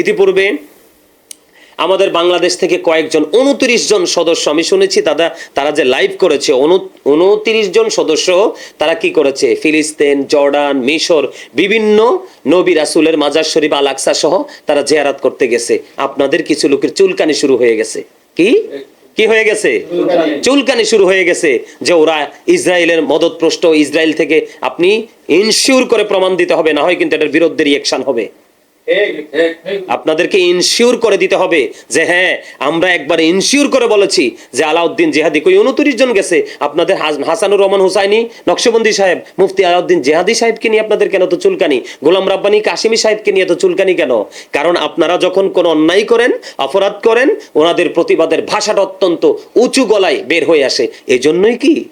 ইতিপূর্বে আমাদের বাংলাদেশ থেকে কয়েকজন উনত্রিশ জন সদস্য আমি শুনেছি দাদা তারা যে লাইভ করেছে উনত্রিশ জন সদস্য তারা কি করেছে? ফিলিস্তিন জর্ডান মিশর বিভিন্ন নবী রাসুলের মাজার শরীফ আল আকসা সহ তারা জেয়ারাত করতে গেছে। আপনাদের কিছু লোকের চুলকানি শুরু হয়ে গেছে। কি? কি হয়ে গেছে? চুলকানি। শুরু হয়ে গেছে যে ওরা ইসরায়েলের মদতপ্রষ্ট ইসরায়েল থেকে আপনি ইনশিওর করে প্রমাণ দিতে হবে না হয় কিন্তু এটার বিরুদ্ধে রিয়েকশন হবে। আপনাদেরকে ইনশিওর করে দিতে হবে যে হ্যাঁ আমরা একবার ইনশিওর করে বলেছি যে আলাউদ্দিন জেহাদি কই? উনত্রিশ জন গেছে। আপনাদের হাস- হাসানুর রহমান হুসাইনি, নকশবন্দি সাহেব, মুফতি আলাউদ্দিন জেহাদি সাহেবকে নিয়ে আপনাদের কেন তো চুলকানি? গোলাম রাব্বানি কাশিমি সাহেবকে নিয়ে তো চুলকানি কেন? কারণ আপনারা যখন কোনো অন্যায় করেন, অপরাধ করেন, ওনাদের প্রতিবাদের ভাষাটা অত্যন্ত উঁচু গলায় বের হয়ে আসে। এই জন্যই কি?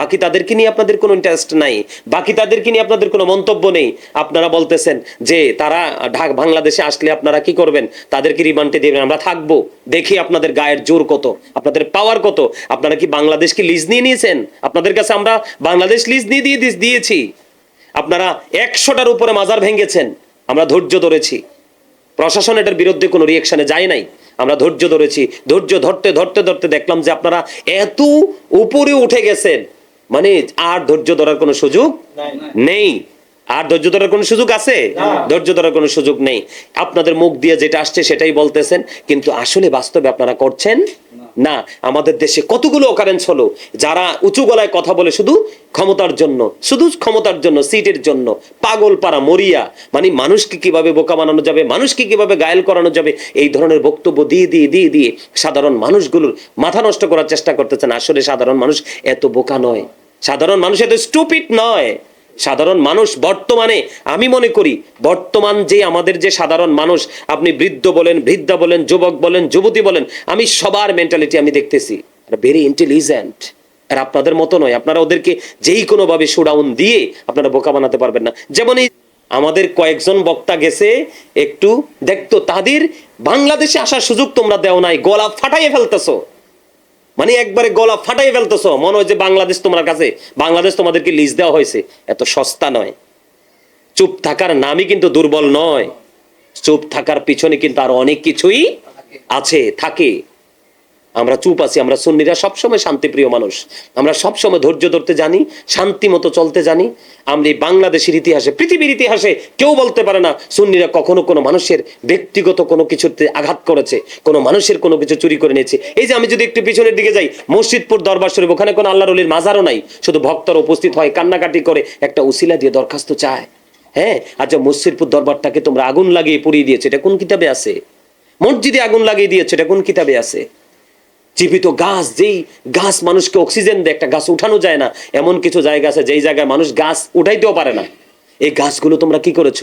বাকি তাদেরকে নিয়ে আপনাদের কোনো ইন্টারেস্ট নাই, বাকি তাদেরকে নিয়ে আপনাদের কোনো মন্তব্য নেই। আপনারা বলতেছেন যে তারা ঢাক বাংলাদেশে আসলে আপনারা কি করবেন? তাদেরকে রিমান্ডে দেবেন। আমরা থাকব। দেখি আপনাদের গায়ের জোর কত, আপনাদের পাওয়ার কত। আপনারা কি বাংলাদেশকে লিজ নিয়ে নিয়েছেন? আপনাদের কাছে আমরা বাংলাদেশ লিজ নিয়ে দিয়ে দিয়েছি। আপনারা একশোটার উপরে মাজার ভেঙেছেন। আমরা ধৈর্য ধরেছি। প্রশাসন এটার বিরুদ্ধে কোনো রিয়েকশনে যায় নাই। আমরা ধৈর্য ধরেছি। ধৈর্য ধরতে ধরতে ধরতে দেখলাম যে আপনারা এত উপরে উঠে গেছেন। মানে আর ধৈর্য ধরার কোনো সুযোগ নেই। আর ধৈর্য ধরার কোনো সুযোগ আছে? ধৈর্য ধরার কোনো সুযোগ নেই। আপনাদের মুখ দিয়ে যেটা আসছে সেটাই বলতেছেন কিন্তু আসলে বাস্তবে আপনারা করছেন না, আমাদের দেশে কতগুলো অকারেন্স হলো যারা উঁচু গলায় কথা বলে শুধু ক্ষমতার জন্য, শুধু ক্ষমতার জন্য সিটের জন্য, পাগল পাড়া, মরিয়া মানে মানুষকে কীভাবে বোকা বানানো যাবে, মানুষকে কীভাবে গায়েল করানো যাবে, এই ধরনের বক্তব্য দিয়ে দিয়ে দিয়ে দিয়ে সাধারণ মানুষগুলোর মাথা নষ্ট করার চেষ্টা করতেছেন। আসলে সাধারণ মানুষ এত বোকা নয়। সাধারণ মানুষ এত স্টুপিড নয়। সাধারণ মানুষ বর্তমানে আমি মনে করি বর্তমান যে আমাদের যে সাধারণ মানুষ, আপনি বৃদ্ধ বলেন, বৃদ্ধা বলেন, যুবক বলেন, যুবতী বলেন, আমি সবার মেন্টালিটি আমি দেখতেছি। ভেরি ইন্টেলিজেন্ট আর আপনাদের মতো নয়। আপনারা ওদেরকে যেই কোনো ভাবে শোডাউন দিয়ে আপনারা বোকা বানাতে পারবেন না। যেমন এই আমাদের কয়েকজন বক্তা গেছে, একটু দেখতো, তাদের বাংলাদেশে আসার সুযোগ তোমরা দেও নাই, গলা ফাটাইয়ে ফেলতেছো। মানে একবারে গলা ফাটাই ফেলতেছ। মনে হয় যে বাংলাদেশ তোমার কাছে, বাংলাদেশ তোমাদেরকে লিজ দেওয়া হয়েছে। এত সস্তা নয়। চুপ থাকার নামই কিন্তু দুর্বল নয়। চুপ থাকার পিছনে কিন্তু আর অনেক কিছুই আছে, থাকে। আমরা চুপ আছি, আমরা সুন্নিরা সবসময় শান্তিপ্রিয় মানুষ। আমরা সবসময় ধৈর্য ধরতে জানি, শান্তি মতো চলতে জানি। আমরা এই বাংলাদেশের ইতিহাসে, পৃথিবীর ইতিহাসে কেউ বলতে পারে না, সুন্নিরা কখনো কোনো মানুষের ব্যক্তিগত কোনো কিছুতে আঘাত করেছে, কোনো মানুষের কোনো কিছু চুরি করে নিয়েছে। এই যে আমি যদি একটু পিছনের দিকে যাই, মসজিদপুর দরবার শরীফ, ওখানে কোনো আল্লাহ রলির মাজারও নাই। শুধু ভক্তরা উপস্থিত হয়, কান্নাকাটি করে, একটা উসিলা দিয়ে দরখাস্ত চায়। হ্যাঁ আচ্ছা মসজিদপুর দরবারটাকে তোমরা আগুন লাগিয়ে পুড়িয়ে দিয়েছে, এটা কোন কিতাবে আছে? মসজিদে আগুন লাগিয়ে দিয়েছে, এটা কোন কিতাবে আছে? জীবিত গাছ, যেই গাছ মানুষকে অক্সিজেন দেয়, একটা গাছ উঠানো যায় না। এমন কিছু জায়গা আছে, যেই জায়গায় মানুষ গাছ উঠাইতেও পারে না। এই গাছগুলো তোমরা কি করেছ?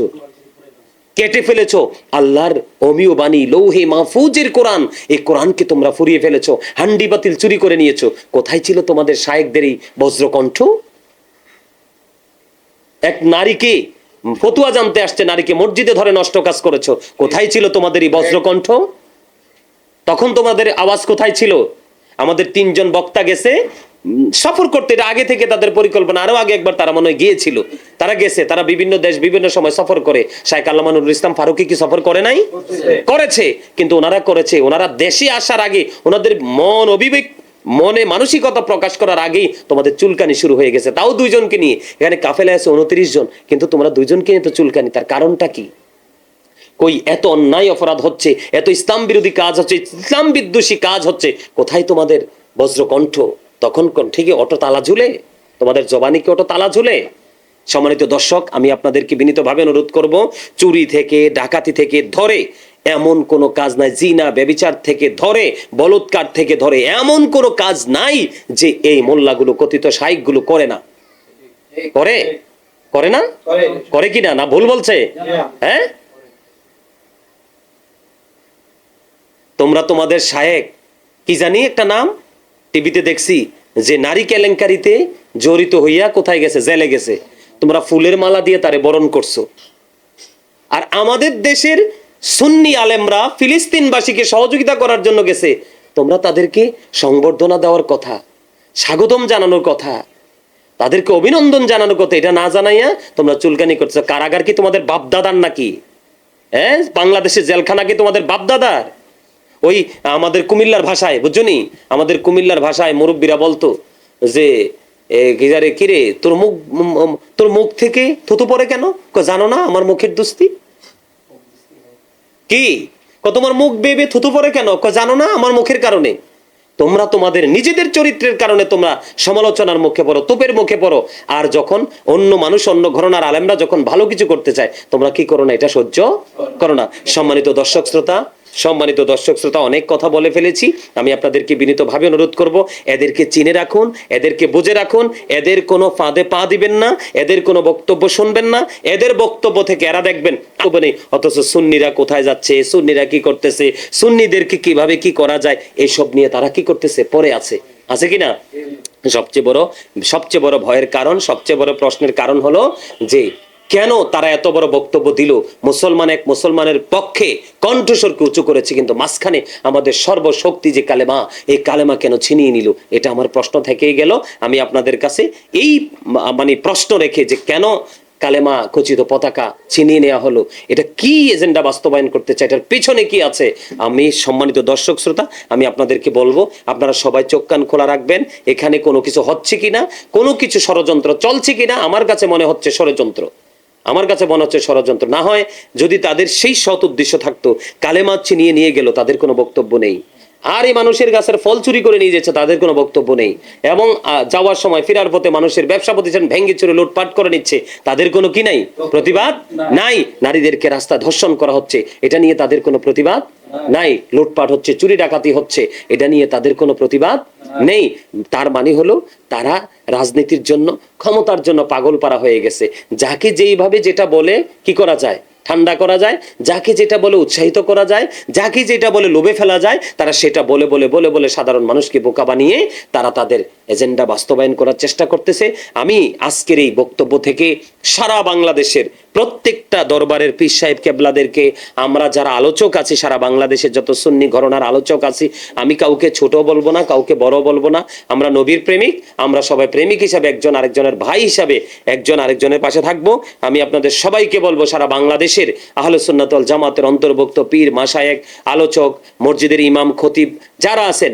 কেটে ফেলেছো। আল্লাহর অমিও বাণী, লৌহে মাহফুজের কোরআন, এই কোরআনকে তোমরা ফুরিয়ে ফেলেছো, হান্ডি বাতিল চুরি করে নিয়েছো। কোথায় ছিল তোমাদের শায়েকদের এই বজ্রকণ্ঠ? এক নারীকে ফতুয়া জানতে আসছে, নারীকে মসজিদে ধরে নষ্ট কাজ করেছ। কোথায় ছিল তোমাদের এই বজ্রকণ্ঠ? তখন তোমাদের আওয়াজ কোথায় ছিল? আমাদের তিনজন বক্তা গেছে সফর করতে। এটা আগে থেকে তাদের পরিকল্পনা। আরও আগে একবার তারা মনে গিয়েছিল। তারা গেছে, তারা বিভিন্ন দেশ, বিভিন্ন সময় সফর করে। শাইখ আল্লামানুর ইসলাম ফারুকি কি সফর করে নাই? করেছে। কিন্তু ওনারা করেছে। ওনারা দেশে আসার আগে ওনাদের মন অভিবেক, মনে মানসিকতা প্রকাশ করার আগেই তোমাদের চুলকানি শুরু হয়ে গেছে। তাও দুইজনকে নিয়ে। এখানে কাফেলা আছে উনত্রিশ জন। কিন্তু তোমরা দুইজনকে নিয়ে তো চুলকানি। তার কারণটা কি? কই এত অন্যায় অপরাধ হচ্ছে এত ইসলাম বিরোধী কাজ হচ্ছে ইসলাম বিদ্বেষী কাজ হচ্ছে কোথায় তোমাদের বজ্রকণ্ঠ? তখন কণ্ঠে কি অটো তালা ঝুলে? তোমাদের জবানি কি অটো তালা ঝুলে? সম্মানিত দর্শক আমি আপনাদেরকে বিনীতভাবে অনুরোধ করব চুরি থেকে ডাকাতি থেকে ধরে এমন কোনো কাজ নাই জিনা ব্যবিচার থেকে ধরে বলৎকার থেকে ধরে এমন কোনো কাজ নাই যে এই মোল্লাগুলো কথিত শাইকগুলো করে না। করে? করে না? করে। কি না? না ভুল বলছে? হ্যাঁ? তোমরা তোমাদের শায়েক। কি জানি একটা নাম? টিভিতে দেখছি যে নারী কেলেঙ্কারিতে জড়িত হইয়া কোথায় গেছে? জেলে গেছে। তোমরা ফুলের মালা দিয়ে তারে বরণ করছ। আর আমাদের দেশের সুন্নি আলেমরা ফিলিস্তিনবাসীকে সহযোগিতা করার জন্য গেছে। তোমরা তাদেরকে সংবর্ধনা দেওয়ার কথা, স্বাগতম জানানোর কথা, তাদেরকে অভিনন্দন জানানোর কথা, এটা না জানাইয়া তোমরা চুলকানি করছ। কারাগার কি তোমাদের বাপদাদার নাকি? হ্যাঁ? বাংলাদেশের জেলখানা কি তোমাদের বাপদাদার? ওই আমাদের কুমিল্লার ভাষায়, বুঝছ নি? আমাদের কুমিল্লার ভাষায় মুরব্বীরা বলতো যে কিরে তোর মুখ তোর মুখ থেকে থুতু পড়ে কেন? জানো না, আমার মুখের দুস্তি? কি? তোমার মুখ বেবে থুতু পড়ে কেন? জানো না, আমার মুখের কারণে। তোমরা তোমাদের নিজেদের চরিত্রের কারণে তোমরা সমালোচনার মুখে পড়ো, তোপের মুখে পড়ো। আর যখন অন্য মানুষ, অন্য ঘরনার আলেমরা যখন ভালো কিছু করতে চায়, তোমরা কি করো না, এটা সহ্য করো না। সম্মানিত দর্শক, শ্রোতা সম্মানিত দর্শক শ্রোতা, অনেক কথা বলে ফেলেছি। আমি আপনাদেরকে বিনীতভাবে অনুরোধ করব, এদেরকে চিনে রাখুন, এদেরকে বুঝে রাখুন, এদের কোনো ফাঁদে পা দিবেন না, এদের কোনো বক্তব্য শুনবেন না, এদের বক্তব্য থেকে এরা দেখবেন। নেই অথচ সুন্নিরা কোথায় যাচ্ছে, সুন্নিরা কি করতেছে, সুন্নিদেরকে কীভাবে কি করা যায়, এসব নিয়ে তারা কি করতেছে পরে আছে। আছে কি না? সবচেয়ে বড় সবচেয়ে বড় ভয়ের কারণ, সবচেয়ে বড় প্রশ্নের কারণ হলো যে কেন তারা এত বড় বক্তব্য দিল? মুসলমান এক মুসলমানের পক্ষে কণ্ঠস্বরকে উঁচু করেছে, কিন্তু মাঝখানে আমাদের সর্বশক্তি যে কালেমা, এই কালেমা কেন ছিনিয়ে নিল? এটা আমার প্রশ্ন থেকেই গেল। আমি আপনাদের কাছে এই মানে প্রশ্ন রেখে যে কেন কালেমা খচিত পতাকা ছিনিয়ে নেওয়া হলো, এটা কি এজেন্ডা বাস্তবায়ন করতে চায়, এটার পেছনে কি আছে? আমি সম্মানিত দর্শক শ্রোতা, আমি আপনাদেরকে বলব, আপনারা সবাই চোখ কান খোলা রাখবেন, এখানে কোনো কিছু হচ্ছে কিনা, কোনো কিছু ষড়যন্ত্র চলছে কিনা, আমার কাছে মনে হচ্ছে ষড়যন্ত্র। আমার কাছে মনে হচ্ছে ষড়যন্ত্র। না হয় যদি তাদের সেই সৎ উদ্দেশ্য থাকতো কালেমাচ্ছি নিয়ে নিয়ে গেল তাদের কোনো বক্তব্য নেই। আর এই মানুষের গাছের ফল চুরি করে নিয়ে যাচ্ছে তাদের কোনো বক্তব্য নেই। এবং যাওয়ার সময় ফেরার পথে মানুষের ব্যবসা প্রতিষ্ঠান ভেঙ্গে চুরে লুটপাট করে নিচ্ছে তাদের কোনো কি নাই? প্রতিবাদ? নাই। নারীদেরকে রাস্তা ধর্ষণ করা হচ্ছে এটা নিয়ে তাদের কোনো প্রতিবাদ? নাই, লুটপাট হচ্ছে, চুরি ডাকাতি হচ্ছে, এটা নিয়ে তাদের কোনো প্রতিবাদ নেই। তার মানে হলো, তারা রাজনীতির জন্য, ক্ষমতার জন্য পাগল পারা হয়ে গেছে। যাকে যেইভাবে যেটা বলে, কি করা যায়? ঠান্ডা করা যায়, যাকে যেটা বলে উৎসাহিত করা যায়, যাকে যেটা বলে লোভে ফেলা যায়, তারা সেটা বলে বলে বলে বলে সাধারণ মানুষকে বোকা বানিয়ে তারা তাদের এজেন্ডা বাস্তবায়ন করার চেষ্টা করতেছে। আমি আজকের এই বক্তব্য থেকে সারা বাংলাদেশের প্রত্যেকটা দরবারের পীর সাহেব কেবলাদেরকে, আমরা যারা আলোচক আছি, সারা বাংলাদেশের যত সুন্নি ঘরনার আলোচক আছি, আমি কাউকে ছোট বলব না, কাউকে বড় বলব না। আমরা নবীর প্রেমিক, আমরা সবাই প্রেমিক হিসাবে একজন আরেকজনের ভাই হিসাবে একজন আরেকজনের পাশে থাকব। আমি আপনাদের সবাইকে বলব, সারা বাংলাদেশের আহলে সুন্নাতল জামাতের অন্তর্ভুক্ত পীর মাসায়েক আলোচক মসজিদের ইমাম খতিব যারা আছেন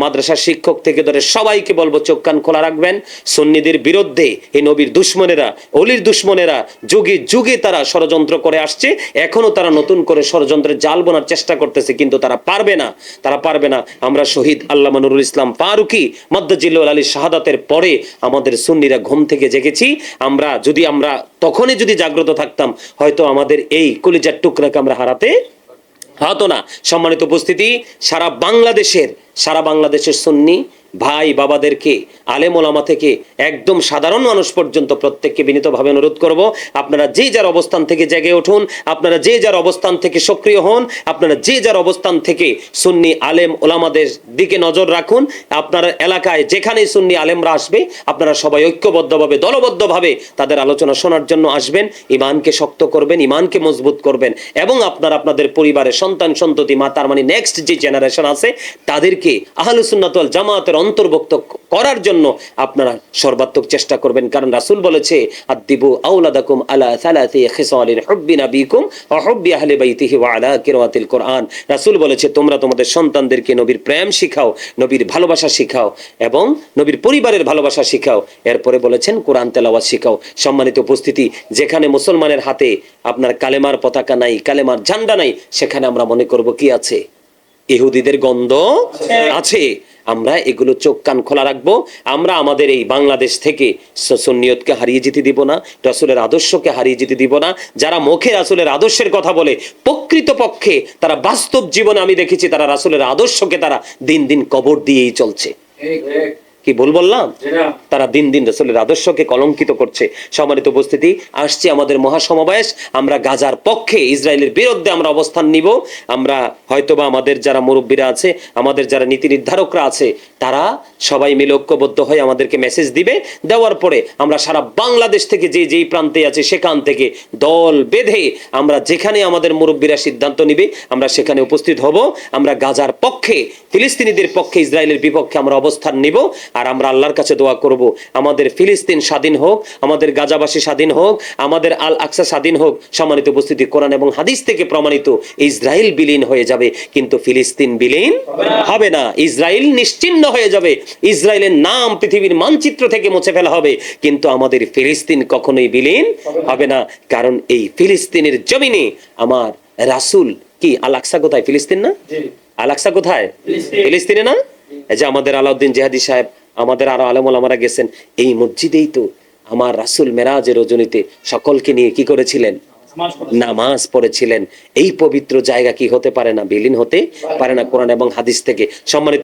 মাদ্রাসার শিক্ষক থেকে ধরে সবাইকে বলব, চোখ কান খোলা রাখবেন। সুন্নিদের বিরুদ্ধে এই নবীর দুশ্মনেরা, অলির দুশ্মনেরা যুগে যুগে তারা ষড়যন্ত্র করে আসছে। এখনও তারা নতুন করে ষড়যন্ত্রের জাল বোনার চেষ্টা করতেছে, কিন্তু তারা পারবে না। তারা পারবে না। আমরা শহীদ আল্লাহ নুরুল ইসলাম ফারুকি মদ্দাজিল্লুল আলী শাহাদাতের পরে আমাদের সুন্নিরা ঘুম থেকে জেগেছি। আমরা যদি আমরা তখনই যদি জাগ্রত থাকতাম, হয়তো আমাদের এই কলিজার টুকরাকে আমরা হারাতে হতো না। সম্মানিত উপস্থিতি সারা বাংলাদেশের সারা বাংলাদেশের সুন্নি ভাই বাবাদেরকে, আলেম ওলামা থেকে একদম সাধারণ মানুষ পর্যন্ত প্রত্যেককে বিনীতভাবে অনুরোধ করব, আপনারা যে যার অবস্থান থেকে জেগে উঠুন, আপনারা যে যার অবস্থান থেকে সক্রিয় হন, আপনারা যে যার অবস্থান থেকে সুন্নি আলেম ওলামাদের দিকে নজর রাখুন, আপনার এলাকায় যেখানেই সুন্নি আলেমরা আসবে, আপনারা সবাই ঐক্যবদ্ধভাবে, দলবদ্ধভাবে তাদের আলোচনা শোনার জন্য আসবেন, ইমানকে শক্ত করবেন, ইমানকে মজবুত করবেন, এবং আপনার আপনাদের পরিবারের সন্তান, সন্ততি মা তার মানে নেক্সট যে জেনারেশন আছে, তাদেরকে আহলে সুন্নাতুল জামাতের অন্তর্ভুক্ত করার জন্য আপনারা সর্বাত্মক চেষ্টা করবেন। কারণ রাসূল বলেছে আদিবু আওলাদাকুম আলা সালাতি খিসালিন হুব্বি নাবিকুম ওয়া হুব্বি আহলি বাইতিহি ওয়া আলা কিরাতিল কোরআন। রাসূল বলেছে তোমরা তোমাদের সন্তানদেরকে নবীর প্রেম শিখাও নবীর ভালোবাসা শিখাও এবং নবীর পরিবারের ভালোবাসা শিখাও। এরপরে বলেছেন কোরআন তেলাওয়াত শিখাও। সম্মানিত উপস্থিতি যেখানে মুসলমানের হাতে আপনার কালেমার পতাকা নাই কালেমার ঝান্ডা নাই সেখানে আমরা মনে করব কি আছে? ইহুদিদের গন্ধ আছে। আমরা এগুলো চোখ কান খোলা রাখব। আমরা আমাদের এই বাংলাদেশ থেকে সন্নিয়তকে হারিয়ে যেতে দিব না, রাসুলের আদর্শকে হারিয়ে যেতে দিব না। যারা মুখে রাসুলের আদর্শের কথা বলে প্রকৃত পক্ষে তারা বাস্তব জীবনে আমি দেখেছি তারা রাসুলের আদর্শকে তারা দিন দিন কবর দিয়েই চলছে। কি ভুল বললাম? তারা দিন দিন রসুলের আদর্শকে কলঙ্কিত করছে। সম্মানিত উপস্থিতি আসছে আমাদের মহাসমাবেশ। আমরা গাজার পক্ষে ইসরায়েলের বিরুদ্ধে আমরা অবস্থান নিব। আমরা হয়তোবা আমাদের যারা মুরব্বীরা আছে আমাদের যারা নীতি নির্ধারকরা আছে তারা সবাই মিলে ঐক্যবদ্ধ হয়ে আমাদেরকে মেসেজ দিবে। দেওয়ার পরে আমরা সারা বাংলাদেশ থেকে যে যেই প্রান্তে আছে সেখান থেকে দল বেঁধে আমরা যেখানে আমাদের মুরব্বীরা সিদ্ধান্ত নিবে আমরা সেখানে উপস্থিত হব। আমরা গাজার পক্ষে ফিলিস্তিনিদের পক্ষে ইসরায়েলের বিপক্ষে আমরা অবস্থান নিব। আর আমরা আল্লাহর কাছে দোয়া করব। আমাদের ফিলিস্তিন স্বাধীন হোক আমাদের গাজাবাসী স্বাধীন হোক আমাদের আল আকসা স্বাধীন হোক সম্মানিত উপস্থিতি কোরআন এবং হাদিস থেকে প্রমাণিত ইসরায়েল বিলীন হয়ে যাবে। কিন্তু ফিলিস্তিন বিলীন হবে না। ইসরায়েল নিশ্চিহ্ন হয়ে যাবে। ইসরায়েলের নাম পৃথিবীর মানচিত্র থেকে মুছে ফেলা হবে। কিন্তু আমাদের ফিলিস্তিন কখনোই বিলীন হবে না। কারণ এই ফিলিস্তিনের জমিনে আমার রাসূল কি? আল আকসা কোথায়? ফিলিস্তিন না? আল আকসা কোথায়? ফিলিস্তিনে না? এই যে আমাদের আলাউদ্দিন জেহাদি সাহেব আমাদের আরও আলমল আমরা গেছেন। এই মসজিদেই তো আমার রাসুল মেরাজের রজনীতে সকলকে নিয়ে কি করেছিলেন? নামাজ পড়েছিলেন। এই পবিত্র জায়গা কি হতে পারে না? বিলীন হতে পারে না কোরআন এবং হাদিস থেকে। সম্মানিত